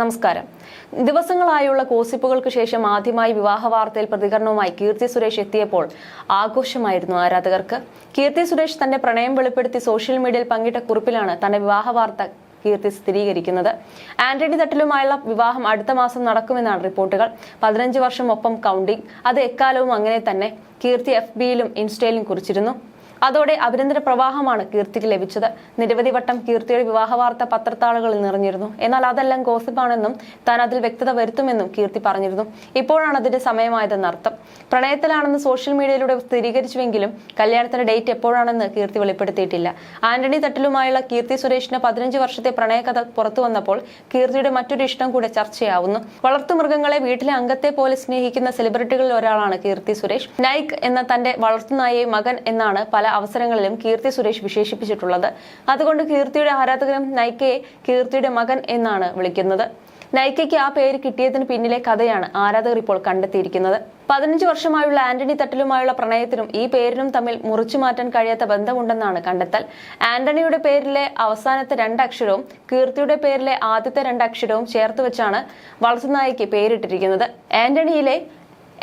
നമസ്കാരം. ദിവസങ്ങളായുള്ള കോസിപ്പുകൾക്ക് ശേഷം ആദ്യമായി വിവാഹ വാർത്തയിൽ പ്രതികരണവുമായി കീർത്തി സുരേഷ് എത്തിയപ്പോൾ ആഘോഷമായിരുന്നു ആരാധകർക്ക്. കീർത്തി സുരേഷ് തന്റെ പ്രണയം വെളിപ്പെടുത്തി സോഷ്യൽ മീഡിയയിൽ പങ്കിട്ട കുറിപ്പിലാണ് തന്റെ വിവാഹ വാർത്ത കീർത്തി സ്ഥിരീകരിക്കുന്നത്. ആന്റണി തട്ടിലുമായുള്ള വിവാഹം അടുത്ത മാസം നടക്കുമെന്നാണ് റിപ്പോർട്ടുകൾ. പതിനഞ്ച് വർഷം ഒപ്പം കൗണ്ടിംഗ് അത് എക്കാലവും അങ്ങനെ തന്നെ. കീർത്തി എഫ് ബിയിലും ഇൻസ്റ്റയിലും കുറിച്ചിരുന്നു. അതോടെ അഭിനന്ദന പ്രവാഹമാണ് കീർത്തിക്ക് ലഭിച്ചത്. നിരവധി വട്ടം കീർത്തിയുടെ വിവാഹ വാർത്ത പത്രത്താളുകളിൽ നിറഞ്ഞിരുന്നു. എന്നാൽ അതെല്ലാം ഗോസിപ്പാണെന്നും താൻ അതിൽ വ്യക്തത വരുത്തുമെന്നും കീർത്തി പറഞ്ഞിരുന്നു. ഇപ്പോഴാണ് അതിന്റെ സമയമായതെന്ന് അർത്ഥം. പ്രണയത്തിലാണെന്ന് സോഷ്യൽ മീഡിയയിലൂടെ സ്ഥിരീകരിച്ചുവെങ്കിലും കല്യാണത്തിന്റെ ഡേറ്റ് എപ്പോഴാണെന്ന് കീർത്തി വെളിപ്പെടുത്തിയിട്ടില്ല. ആന്റണി തട്ടിലുമായുള്ള കീർത്തി സുരേഷിന്റെ പതിനഞ്ച് വർഷത്തെ പ്രണയകഥ പുറത്തു വന്നപ്പോൾ കീർത്തിയുടെ മറ്റൊരു ഇഷ്ടം കൂടെ ചർച്ചയാവുന്നു. വളർത്തുമൃഗങ്ങളെ വീട്ടിലെ അംഗത്തെ പോലെ സ്നേഹിക്കുന്ന സെലിബ്രിറ്റികളിൽ ഒരാളാണ് കീർത്തി സുരേഷ്. നൈക് എന്ന തന്റെ വളർത്തുനായെ മകൻ എന്നാണ് പല അവസരങ്ങളിലും കീർത്തി സുരേഷ് വിശേഷിപ്പിച്ചിട്ടുള്ളത്. അതുകൊണ്ട് കീർത്തിയുടെ ആരാധകരും നൈക്കയെ കീർത്തിയുടെ മകൻ എന്നാണ് വിളിക്കുന്നത്. നൈക്കയ്ക്ക് ആ പേര് കിട്ടിയതിന് പിന്നിലെ കഥയാണ് ആരാധകർ ഇപ്പോൾ കണ്ടെത്തിയിരിക്കുന്നത്. പതിനഞ്ച് വർഷമായുള്ള ആന്റണി തട്ടിലുമായുള്ള പ്രണയത്തിനും ഈ പേരിനും തമ്മിൽ മുറിച്ചു മാറ്റാൻ കഴിയാത്ത ബന്ധമുണ്ടെന്നാണ് കണ്ടെത്തൽ. ആന്റണിയുടെ പേരിലെ അവസാനത്തെ രണ്ടക്ഷരവും കീർത്തിയുടെ പേരിലെ ആദ്യത്തെ രണ്ടക്ഷരവും ചേർത്ത് വെച്ചാണ് വളർത്തുനായിക്ക് പേരിട്ടിരിക്കുന്നത്. ആന്റണിയിലെ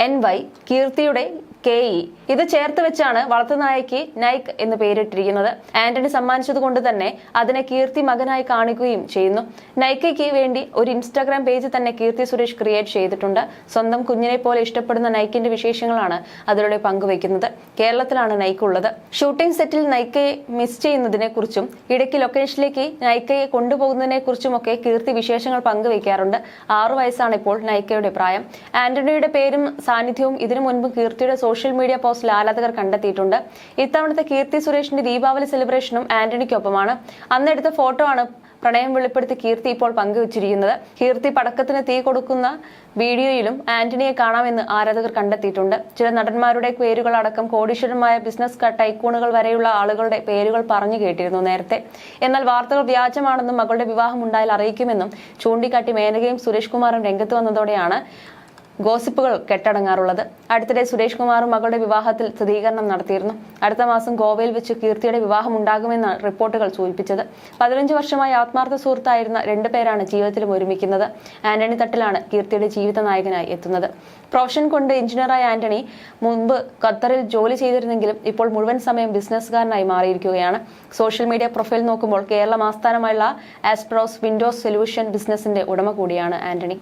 എൻ വൈ കീർത്തിയുടെ കെ ഇ. ഇത് ചേർത്ത് വെച്ചാണ് വളർത്തുനായക്ക് നൈക്ക് എന്ന് പേരിട്ടിരിക്കുന്നത്. ആന്റണി സമ്മാനിച്ചതുകൊണ്ട് തന്നെ അതിനെ കീർത്തി മകനായി കാണിക്കുകയും ചെയ്യുന്നു. നൈക്കയ്ക്ക് വേണ്ടി ഒരു ഇൻസ്റ്റാഗ്രാം പേജ് തന്നെ കീർത്തി സുരേഷ് ക്രിയേറ്റ് ചെയ്തിട്ടുണ്ട്. സ്വന്തം കുഞ്ഞിനെ പോലെ ഇഷ്ടപ്പെടുന്ന നൈക്കിന്റെ വിശേഷങ്ങളാണ് അതിലൂടെ പങ്കുവയ്ക്കുന്നത്. കേരളത്തിലാണ് നൈക്ക് ഉള്ളത് ഷൂട്ടിംഗ് സെറ്റിൽ നൈക്കയെ മിസ് ചെയ്യുന്നതിനെ കുറിച്ചും ഇടയ്ക്ക് ലൊക്കേഷനിലേക്ക് നൈക്കയെ കൊണ്ടുപോകുന്നതിനെ കുറിച്ചുമൊക്കെ കീർത്തി വിശേഷങ്ങൾ പങ്കുവയ്ക്കാറുണ്ട്. ആറു വയസ്സാണ് ഇപ്പോൾ നൈക്കയുടെ പ്രായം. ആന്റണിയുടെ പേരും സാന്നിധ്യവും ഇതിനു മുൻപ് കീർത്തിയുടെ സോഷ്യൽ മീഡിയ പോസ്റ്റിൽ ആരാധകർ കണ്ടെത്തിയിട്ടുണ്ട്. ഇത്തവണത്തെ കീർത്തി സുരേഷിന്റെ ദീപാവലി സെലിബ്രേഷനും ആന്റണിക്കൊപ്പമാണ്. അന്നെടുത്ത ഫോട്ടോ ആണ് പ്രണയം വെളിപ്പെടുത്തി കീർത്തി ഇപ്പോൾ പങ്കുവച്ചിരിക്കുന്നത്. കീർത്തി പടക്കത്തിന് തീ കൊടുക്കുന്ന വീഡിയോയിലും ആന്റണിയെ കാണാമെന്ന് ആരാധകർ കണ്ടെത്തിയിട്ടുണ്ട്. ചില നടന്മാരുടെ പേരുകൾ അടക്കം കോടീശ്വരന്മായ ബിസിനസ് ടൈക്കൂണുകൾ വരെയുള്ള ആളുകളുടെ പേരുകൾ പറഞ്ഞു കേട്ടിരുന്നു നേരത്തെ. എന്നാൽ വാർത്തകൾ വ്യാജമാണെന്നും മകളുടെ വിവാഹം ഉണ്ടായാൽ അറിയിക്കുമെന്നും ചൂണ്ടിക്കാട്ടി മേനകയും സുരേഷ് കുമാറും രംഗത്ത് വന്നതോടെയാണ് ഗോസിപ്പുകൾ കെട്ടടങ്ങാറുള്ളത്. അടുത്തിടെ സുരേഷ് കുമാറും മകളുടെ വിവാഹത്തിൽ സ്ഥിരീകരണം നടത്തിയിരുന്നു. അടുത്ത മാസം ഗോവയിൽ വെച്ച് കീർത്തിയുടെ വിവാഹം ഉണ്ടാകുമെന്നാണ് റിപ്പോർട്ടുകൾ സൂചിപ്പിച്ചത്. പതിനഞ്ച് വർഷമായി ആത്മാർത്ഥ സുഹൃത്തായിരുന്ന രണ്ടു പേരാണ് ജീവിതത്തിലും ഒരുമിക്കുന്നത്. ആന്റണി തട്ടിലാണ് കീർത്തിയുടെ ജീവിത നായകനായി എത്തുന്നത്. പ്രൊഫഷൻ കൊണ്ട് എഞ്ചിനീയറായ ആന്റണി മുൻപ് ഖത്തറിൽ ജോലി ചെയ്തിരുന്നെങ്കിലും ഇപ്പോൾ മുഴുവൻ സമയം ബിസിനസ്സുകാരനായി മാറിയിരിക്കുകയാണ്. സോഷ്യൽ മീഡിയ പ്രൊഫൈൽ നോക്കുമ്പോൾ കേരളം ആസ്ഥാനമായുള്ള ആസ്പ്രോസ് വിൻഡോസ് സൊല്യൂഷൻ ബിസിനസിന്റെ ഉടമ കൂടിയാണ് ആന്റണി.